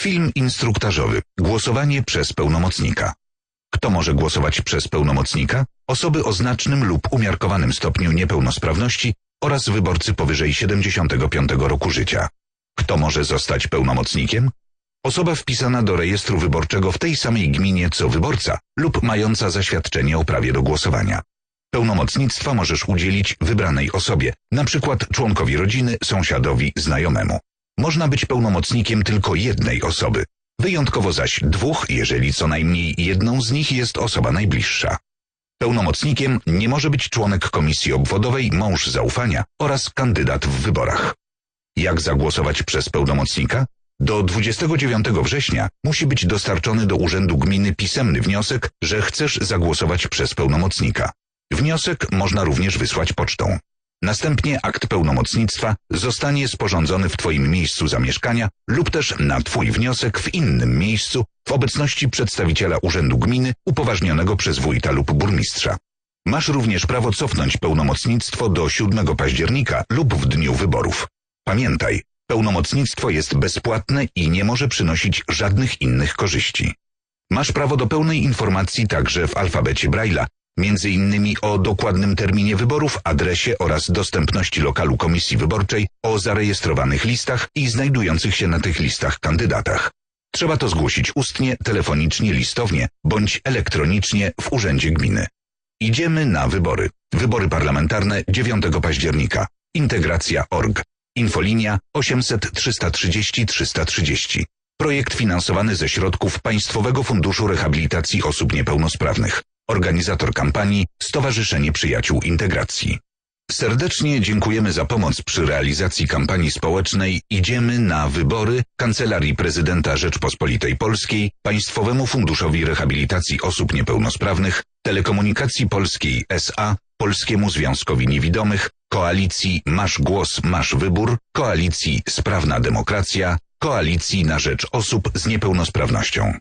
Film instruktażowy. Głosowanie przez pełnomocnika. Kto może głosować przez pełnomocnika? Osoby o znacznym lub umiarkowanym stopniu niepełnosprawności oraz wyborcy powyżej 75 roku życia. Kto może zostać pełnomocnikiem? Osoba wpisana do rejestru wyborczego w tej samej gminie co wyborca lub mająca zaświadczenie o prawie do głosowania. Pełnomocnictwa możesz udzielić wybranej osobie, przykład członkowi rodziny, sąsiadowi, znajomemu. Można być pełnomocnikiem tylko jednej osoby, wyjątkowo zaś dwóch, jeżeli co najmniej jedną z nich jest osoba najbliższa. Pełnomocnikiem nie może być członek komisji obwodowej, mąż zaufania oraz kandydat w wyborach. Jak zagłosować przez pełnomocnika? Do 29 września musi być dostarczony do Urzędu Gminy pisemny wniosek, że chcesz zagłosować przez pełnomocnika. Wniosek można również wysłać pocztą. Następnie akt pełnomocnictwa zostanie sporządzony w Twoim miejscu zamieszkania lub też na Twój wniosek w innym miejscu w obecności przedstawiciela Urzędu Gminy upoważnionego przez wójta lub burmistrza. Masz również prawo cofnąć pełnomocnictwo do 7 października lub w dniu wyborów. Pamiętaj, pełnomocnictwo jest bezpłatne i nie może przynosić żadnych innych korzyści. Masz prawo do pełnej informacji także w alfabecie Braille'a, między innymi o dokładnym terminie wyborów, adresie oraz dostępności lokalu komisji wyborczej, o zarejestrowanych listach i znajdujących się na tych listach kandydatach. Trzeba to zgłosić ustnie, telefonicznie, listownie bądź elektronicznie w urzędzie gminy. Idziemy na wybory. Wybory parlamentarne 9 października. Integracja.org. Infolinia 800 330 330. Projekt finansowany ze środków Państwowego Funduszu Rehabilitacji Osób Niepełnosprawnych. Organizator kampanii Stowarzyszenie Przyjaciół Integracji. Serdecznie dziękujemy za pomoc przy realizacji kampanii społecznej Idziemy na wybory Kancelarii Prezydenta Rzeczpospolitej Polskiej, Państwowemu Funduszowi Rehabilitacji Osób Niepełnosprawnych, Telekomunikacji Polskiej SA, Polskiemu Związkowi Niewidomych, Koalicji Masz Głos, Masz Wybór, Koalicji Sprawna Demokracja, Koalicji na Rzecz Osób z Niepełnosprawnością.